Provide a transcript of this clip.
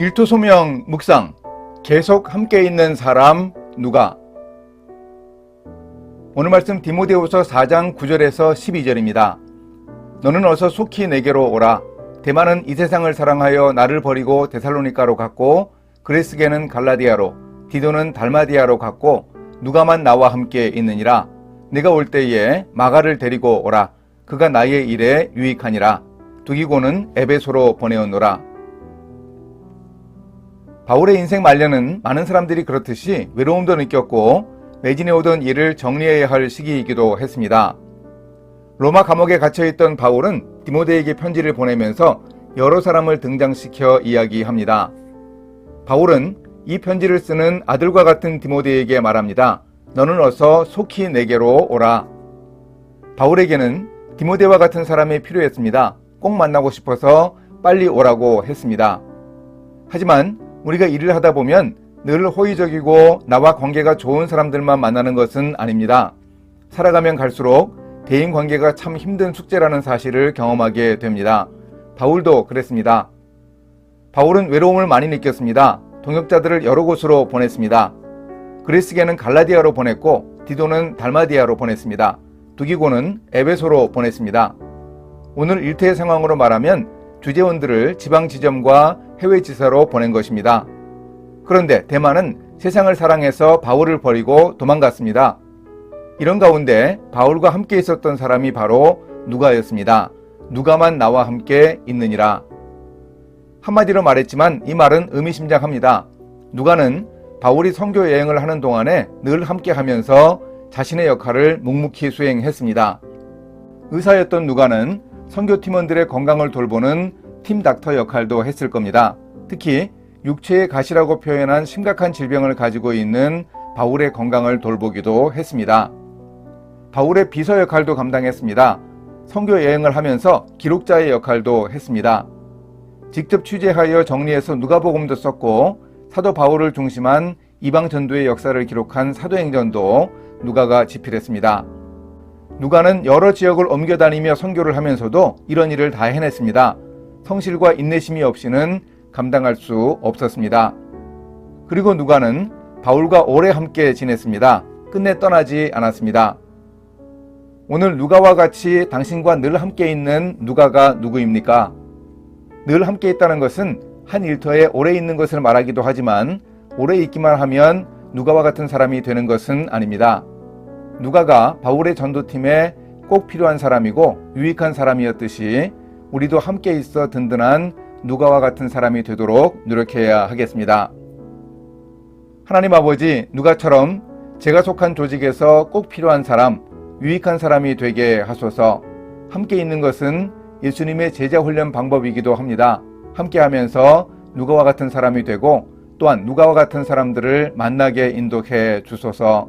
일토소명 묵상 계속 함께 있는 사람 누가 오늘 말씀 디모데후서 4장 9절에서 12절입니다. 너는 어서 속히 내게로 오라. 대만은 이 세상을 사랑하여 나를 버리고 데살로니가로 갔고 그레스게는 갈라디아로 디도는 달마디아로 갔고 누가만 나와 함께 있느니라. 내가 올 때에 마가를 데리고 오라. 그가 나의 일에 유익하니라. 두기고는 에베소로 보내었노라. 바울의 인생 말년은 많은 사람들이 그렇듯이 외로움도 느꼈고 매진해 오던 일을 정리해야 할 시기이기도 했습니다. 로마 감옥에 갇혀있던 바울은 디모데에게 편지를 보내면서 여러 사람을 등장시켜 이야기합니다. 바울은 이 편지를 쓰는 아들과 같은 디모데에게 말합니다. 너는 어서 속히 내게로 오라. 바울에게는 디모데와 같은 사람이 필요했습니다. 꼭 만나고 싶어서 빨리 오라고 했습니다. 하지만 우리가 일을 하다 보면 늘 호의적이고 나와 관계가 좋은 사람들만 만나는 것은 아닙니다. 살아가면 갈수록 대인 관계가 참 힘든 숙제라는 사실을 경험하게 됩니다. 바울도 그랬습니다. 바울은 외로움을 많이 느꼈습니다. 동역자들을 여러 곳으로 보냈습니다. 그리스게는 갈라디아로 보냈고 디도는 달마디아로 보냈습니다. 두기고는 에베소로 보냈습니다. 오늘 일태의 상황으로 말하면 주재원들을 지방 지점과 해외 지사로 보낸 것입니다. 그런데 대만은 세상을 사랑해서 바울을 버리고 도망갔습니다. 이런 가운데 바울과 함께 있었던 사람이 바로 누가였습니다. 누가만 나와 함께 있느니라. 한마디로 말했지만 이 말은 의미심장합니다. 누가는 바울이 선교 여행을 하는 동안에 늘 함께 하면서 자신의 역할을 묵묵히 수행했습니다. 의사였던 누가는 선교팀원들의 건강을 돌보는 팀 닥터 역할도 했을 겁니다. 특히 육체의 가시라고 표현한 심각한 질병을 가지고 있는 바울의 건강을 돌보기도 했습니다. 바울의 비서 역할도 감당했습니다. 선교 여행을 하면서 기록자의 역할도 했습니다. 직접 취재하여 정리해서 누가복음도 썼고 사도 바울을 중심한 이방 전도의 역사를 기록한 사도행전도 누가가 집필했습니다. 누가는 여러 지역을 옮겨 다니며 선교를 하면서도 이런 일을 다 해냈습니다. 성실과 인내심이 없이는 감당할 수 없었습니다. 그리고 누가는 바울과 오래 함께 지냈습니다. 끝내 떠나지 않았습니다. 오늘 누가와 같이 당신과 늘 함께 있는 누가가 누구입니까? 늘 함께 있다는 것은 한 일터에 오래 있는 것을 말하기도 하지만 오래 있기만 하면 누가와 같은 사람이 되는 것은 아닙니다. 누가가 바울의 전도팀에 꼭 필요한 사람이고 유익한 사람이었듯이 우리도 함께 있어 든든한 누가와 같은 사람이 되도록 노력해야 하겠습니다. 하나님 아버지, 누가처럼 제가 속한 조직에서 꼭 필요한 사람, 유익한 사람이 되게 하소서 함께 있는 것은 예수님의 제자 훈련 방법이기도 합니다. 함께 하면서 누가와 같은 사람이 되고 또한 누가와 같은 사람들을 만나게 인도해 주소서